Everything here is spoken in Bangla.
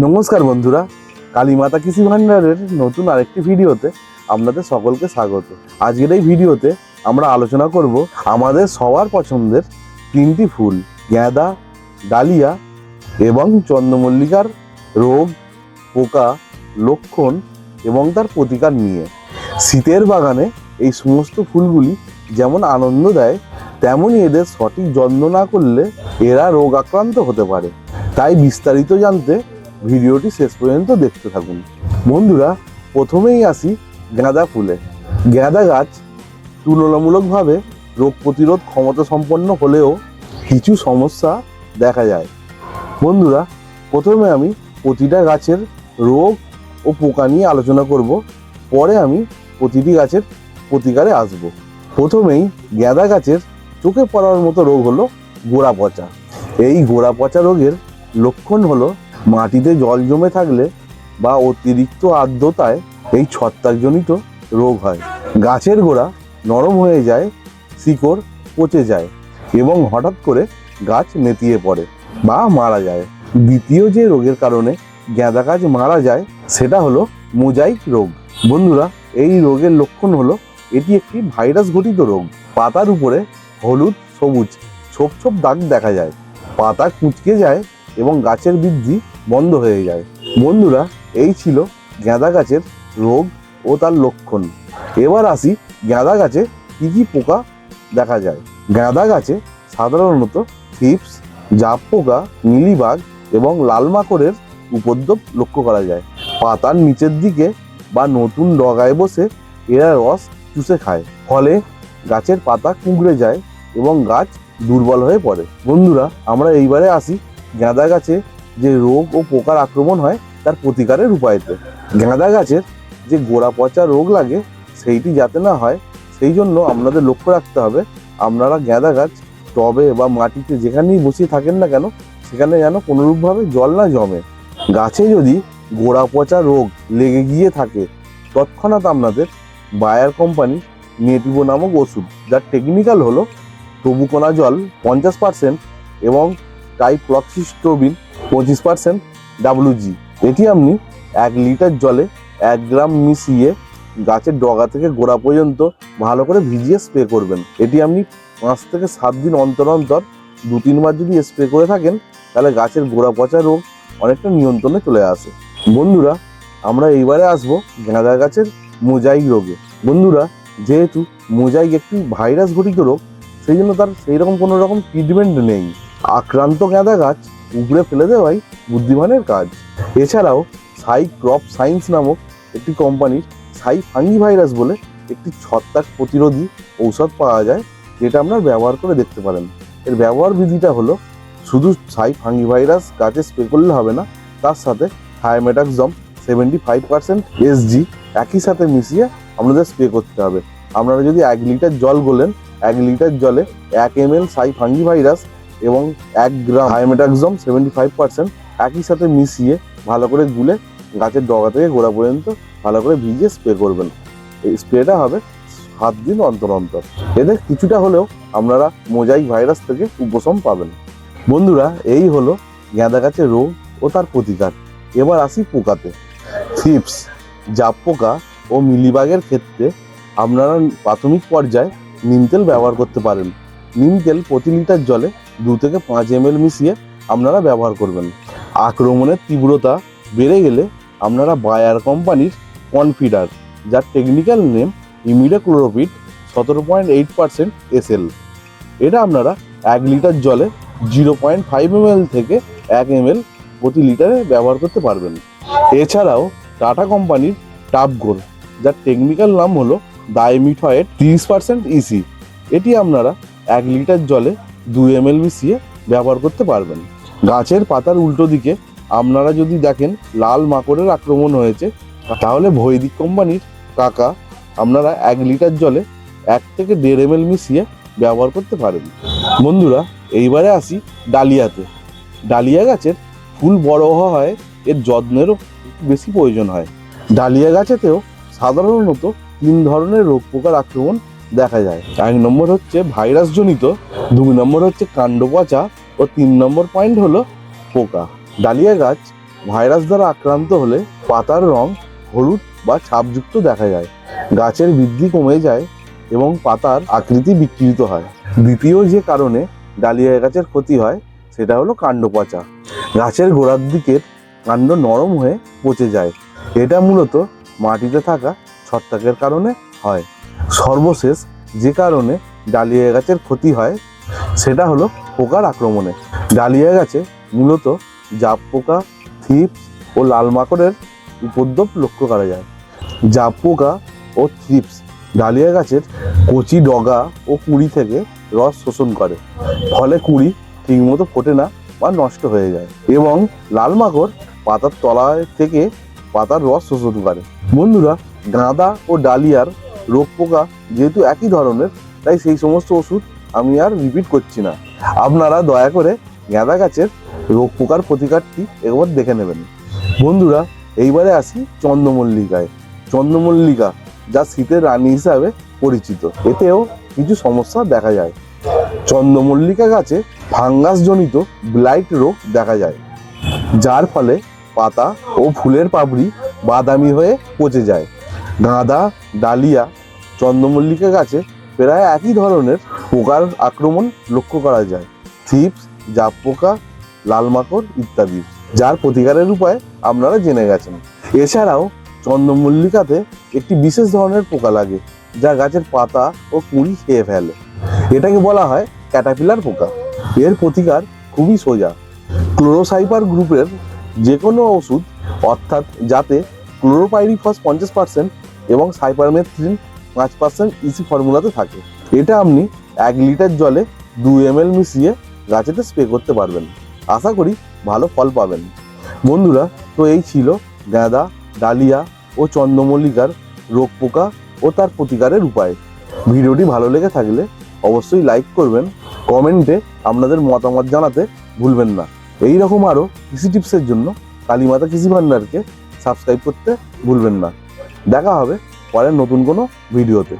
নমস্কার বন্ধুরা, কালীমাতা কৃষি ভান্ডারের নতুন আরেকটি ভিডিওতে আপনাদের সকলকে স্বাগত। আজকের এই ভিডিওতে আমরা আলোচনা করব আমাদের সবার পছন্দের তিনটি ফুল গাঁদা ডালিয়া এবং চন্দ্রমল্লিকার রোগ, পোকা, লক্ষণ এবং তার প্রতিকার নিয়ে। শীতের বাগানে এই সমস্ত ফুলগুলি যেমন আনন্দ দেয় তেমনই এদের সঠিক যত্ন না করলে এরা রোগ আক্রান্ত হতে পারে। তাই বিস্তারিত জানতে ভিডিওটি শেষ পর্যন্ত দেখতে থাকুন। বন্ধুরা, প্রথমেই আসি গাঁদা ফুলে। গাঁদা গাছ তুলনামূলকভাবে রোগ প্রতিরোধ ক্ষমতা সম্পন্ন হলেও কিছু সমস্যা দেখা যায়। বন্ধুরা, প্রথমে আমি প্রতিটা গাছের রোগ ও পোকা নিয়ে আলোচনা করব। পরে আমি প্রতিটি গাছের প্রতিকারে আসব। প্রথমেই গাঁদা গাছের চোখে পড়ার মতো রোগ হলো গোড়া পচা। এই গোড়া পচা রোগের লক্ষণ হলো মাটিতে জল জমে থাকলে বা অতিরিক্ত আর্দ্রতায় এই ছত্রাকজনিত রোগ হয়। গাছের গোড়া নরম হয়ে যায়, শিকড় পচে যায় এবং হঠাৎ করে গাছ নেতিয়ে পড়ে বা মারা যায়। দ্বিতীয় যে রোগের কারণে গাঁদা গাছ মারা যায়, সেটা হলো মোজাইক রোগ। বন্ধুরা, এই রোগের লক্ষণ হলো এটি একটি ভাইরাস ঘটিত রোগ। পাতার উপরে হলুদ, সবুজ, ছোপ ছোপ দাগ দেখা যায়। পাতা কুঁচকে যায় এবং গাছের বৃদ্ধি বন্ধ হয়ে যায়। বন্ধুরা, এই ছিল গাঁদা গাছের রোগ ও তার লক্ষণ। এবার আসি গাঁদা গাছে কী কী পোকা দেখা যায়। গাঁদা গাছে সাধারণত থিপস, জাপ পোকা মিলিবাগ এবং লাল মাকড়ের উপদ্রব লক্ষ্য করা যায়। পাতার নিচের দিকে বা নতুন ডগায় বসে এরা রস চুষে খায়। ফলে গাছের পাতা কুঁকড়ে যায় এবং গাছ দুর্বল হয়ে পড়ে। বন্ধুরা, আমরা এইবারে আসি গাঁদা গাছে যে রোগ ও পোকার আক্রমণ হয়, তার প্রতিকারের উপায়তে গাঁদা গাছের যে গোড়া পচা রোগ লাগে, সেইটি যাতে না হয়, সেই জন্য আপনাদের লক্ষ্য রাখতে হবে, আপনারা গাঁদা গাছ টবে বা মাটিতে যেখানেই বসিয়ে থাকেন না কেন, সেখানে যেন কোনোরূপভাবে জল না জমে। গাছে যদি গোড়া পচা রোগ লেগে গিয়ে থাকে, তৎক্ষণাৎ আপনাদের বায়ার কোম্পানি নেটিভো নামক ওষুধ, যার টেকনিক্যাল হলো টবুকোনা জল পঞ্চাশ পার্সেন্ট এবং টাইপ্লক্সিস্ট্রোবিন পঁচিশ পার্সেন্ট ডাব্লুজি এটি আপনি এক লিটার জলে এক গ্রাম মিশিয়ে গাছের ডগা থেকে গোড়া পর্যন্ত ভালো করে ভিজিয়ে স্প্রে করবেন। এটি আপনি পাঁচ থেকে সাত দিন অন্তর অন্তর দু তিনবার যদি স্প্রে করে থাকেন, তাহলে গাছের গোড়া পচা রোগ অনেকটা নিয়ন্ত্রণে চলে আসে। বন্ধুরা, আমরা এইবারে আসব গাঁদা গাছের মোজাইক রোগে। বন্ধুরা, যেহেতু মোজাইক একটি ভাইরাস ঘটিত রোগ, সেই জন্য তার সেই রকম কোনো রকম ট্রিটমেন্ট নেই। আক্রান্ত গাঁদা গাছ উপড়ে ফেলে দেওয়াই বুদ্ধিমানের কাজ। এছাড়াও সাই ক্রপ সায়েন্স নামক একটি কোম্পানির সাই ফাঙ্গি ভাইরাস বলে একটি ছত্রাক প্রতিরোধী ঔষধ পাওয়া যায়, যেটা আপনার ব্যবহার করে দেখতে পারেন। এর ব্যবহার বিধিটা হলো, শুধু সাই ফাঙ্গি ভাইরাস গাছে স্প্রে করলে হবে না, তার সাথে thiamethoxam seventy five percent SG একই সাথে মিশিয়ে আপনাদের স্প্রে করতে হবে। আপনারা যদি এক লিটার জল গোলেন, এক লিটার জলে এক এম এল সাই ফাঙ্গি ভাইরাস এবং এক gram thiamethoxam seventy five percent একই সাথে মিশিয়ে ভালো করে গুলে গাছের ডগা থেকে গোড়া পর্যন্ত ভালো করে ভিজিয়ে স্প্রে করবেন। এই স্প্রেটা হবে সাত দিন অন্তর অন্তর। এদের কিছুটা হলেও আপনারা মোজাইক ভাইরাস থেকে উপশম পাবেন। বন্ধুরা, এই হলো গাঁদা গাছের রোগ ও তার প্রতিকার। এবার আসি পোকাতে। থিপস, জাপ পোকা ও মিলিবাগের ক্ষেত্রে আপনারা প্রাথমিক পর্যায়ে নিম তেল ব্যবহার করতে পারেন। নিম তেল প্রতি লিটার জলে দু থেকে পাঁচ এম মিশিয়ে আপনারা ব্যবহার করবেন। আক্রমণের তীব্রতা বেড়ে গেলে আপনারা বায়ার কোম্পানির কনফিডার যার টেকনিক্যাল নেম ইমিডাক্লোরোপিড সতেরো পয়েন্ট এইট পার্সেন্ট এসএল এটা আপনারা এক লিটার জলে জিরো পয়েন্ট ফাইভ এমএল থেকে এক এমএল প্রতি লিটারে ব্যবহার করতে পারবেন। এছাড়াও টাটা কোম্পানির টাপগোর যার টেকনিক্যাল নাম হলো ডাইমিথয়েড তিরিশ পার্সেন্ট ইসি এটি আপনারা এক লিটার জলে দু এমএল মিশিয়ে ব্যবহার করতে পারবেন। গাছের পাতার উল্টো দিকে আপনারা যদি দেখেন লাল মাকড়ের আক্রমণ হয়েছে, তাহলে বৈদিক কোম্পানির কাকা আপনারা এক লিটার জলে এক থেকে দেড় এমএল মিশিয়ে ব্যবহার করতে পারেন। বন্ধুরা, এইবারে আসি ডালিয়াতে। ডালিয়া গাছের ফুল বড় হয়, এর যত্নেরও বেশি প্রয়োজন হয়। ডালিয়া গাছেতেও সাধারণত তিন ধরনের রোগ পোকার আক্রমণ দেখা যায়। এক নম্বর হচ্ছে ভাইরাস জনিত দুই নম্বর হচ্ছে কাণ্ড পচা ও তিন নম্বর পয়েন্ট হলো পোকা। ডালিয়া গাছ ভাইরাস দ্বারা আক্রান্ত হলে পাতার রং হলুদ বা ছাপযুক্ত দেখা যায়। গাছের বৃদ্ধি কমে যায় এবং পাতার আকৃতি বিকৃত হয়। দ্বিতীয় যে কারণে ডালিয়া গাছের ক্ষতি হয়, সেটা হলো কাণ্ড পচা গাছের গোড়ার দিকের কাণ্ড নরম হয়ে পচে যায়। এটা মূলত মাটিতে থাকা ছত্রাকের কারণে হয়। সর্বশেষ যে কারণে ডালিয়া গাছের ক্ষতি হয়, সেটা হলো পোকার আক্রমণে। ডালিয়া গাছে মূলত জাপ পোকা, থিপস ও লাল মাকড়ের উপদ্রব লক্ষ্য করা যায়। জাপ পোকা ও থ্রিপস ডালিয়া গাছের কচি ডগা ও কুড়ি থেকে রস শোষণ করে। ফলে কুড়ি ঠিকমতো ফোটে না বা নষ্ট হয়ে যায় এবং লাল মাকড় পাতার তলায় থেকে পাতার রস শোষণ করে। বন্ধুরা, গাঁদা ও ডালিয়ার রোগ পোকা যেহেতু একই ধরনের, তাই সেই সমস্ত ওষুধ আমি আর রিপিট করছি না। আপনারা দয়া করে গাঁদা গাছের রোগ পোকার প্রতিকারটি একবার দেখে নেবেন। বন্ধুরা, এইবারে আসি চন্দ্রমল্লিকায়। চন্দ্রমল্লিকা যা শীতের রানী হিসাবে পরিচিত। এতেও কিছু সমস্যা দেখা যায়। চন্দ্রমল্লিকা গাছে ফাঙ্গাসজনিত ব্লাইট রোগ দেখা যায়, যার ফলে পাতা ও ফুলের পাপড়ি বাদামি হয়ে পচে যায়। গাঁদা, ডালিয়া, চন্দ্রমল্লিকা গাছে প্রায় একই ধরনের পোকার আক্রমণ লক্ষ্য করা যায়। থিপস জাপ পোকা লাল মাকড় ইত্যাদি, যার প্রতিকারের উপায় আপনারা জেনে গেছেন। এছাড়াও চন্দ্রমল্লিকাতে একটি বিশেষ ধরনের পোকা লাগে, যা গাছের পাতা ও কুড়ি খেয়ে ফেলে। এটাকে বলা হয় ক্যাটাপিলার পোকা। এর প্রতিকার খুবই সোজা। ক্লোরোসাইপার গ্রুপের যে কোনো ওষুধ, অর্থাৎ যাতে ক্লোরোপাইরিফস পঞ্চাশ পার্সেন্ট এবং সাইপারমেথ্রিন পাঁচ পার্সেন্ট ইসি ফর্মুলাতে থাকে। এটা আপনি এক লিটার জলে দু এম এল মিশিয়ে গাছেতে স্প্রে করতে পারবেন। আশা করি ভালো ফল পাবেন। বন্ধুরা, তো এই ছিল গাঁদা, ডালিয়া ও চন্দ্রমল্লিকার রোগ পোকা ও তার প্রতিকারের উপায়। ভিডিওটি ভালো লেগে থাকলে অবশ্যই লাইক করবেন, কমেন্টে আপনাদের মতামত জানাতে ভুলবেন না। এই রকম আরও কৃষি টিপসের জন্য কালীমাতা কৃষি ভান্ডারকে সাবস্ক্রাইব করতে ভুলবেন না। দেখা হবে পরের নতুন কোনো ভিডিওতে।